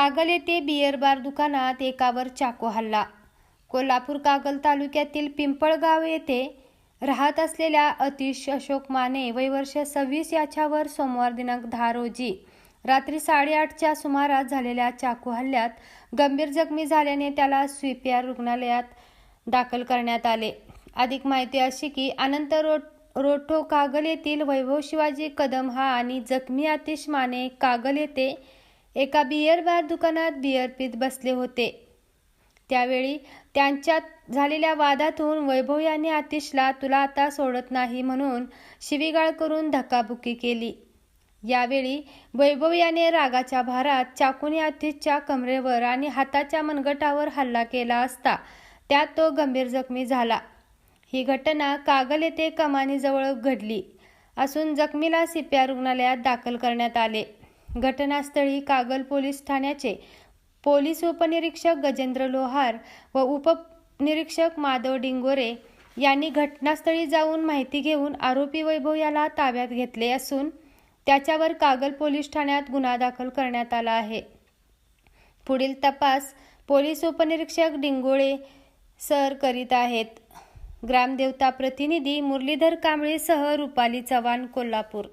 कागल येथे beer bar दुकानात एकावर चाकू हल्ला. कोल्हापूर कागल तालुक्यातील पिंपळगाव येथे राहत असलेल्या अतिश अशोक माने वय वर्ष सव्वीस याच्यावर सोमवार दिनांक दहा रोजी रात्री साडेआठच्या सुमारास झालेल्या चाकू हल्ल्यात गंभीर जखमी झाल्याने त्याला स्वीपीआर रुग्णालयात दाखल करण्यात आले. अधिक माहिती अशी की अनंत रोड रोठो कागल येथील वैभव शिवाजी कदम हा आणि जखमी आतिश माने कागल येथे एका बियर बार दुकानात बियर पीत बसले होते. त्यावेळी त्यांच्यात झालेल्या वादातून वैभव यांनी आतिशला तुला आता सोडत नाही म्हणून शिवीगाळ करून धक्काबुक्की केली. यावेळी वैभव याने रागाच्या भारात चाकूने आतिशच्या कमरेवर आणि हाताच्या मनगटावर हल्ला केला असता त्यात तो गंभीर जखमी झाला. ही घटना कागल येथे कमानीजवळ घडली असून जखमीला सिप्या रुग्णालयात दाखल करण्यात आले. घटनास्थळी कागल पोलीस ठाण्याचे पोलीस उपनिरीक्षक गजेंद्र लोहार व उपनिरीक्षक माधव डिंगोरे यांनी घटनास्थळी जाऊन माहिती घेऊन आरोपी वैभव याला ताब्यात घेतले असून त्याच्यावर कागल पोलीस ठाण्यात गुन्हा दाखल करण्यात आला आहे. पुढील तपास पोलीस उपनिरीक्षक डिंगोळे सर करीत आहेत. ग्रामदेवता प्रतिनिधी मुरलीधर कांबळेसह रुपाली चव्हाण कोल्हापूर.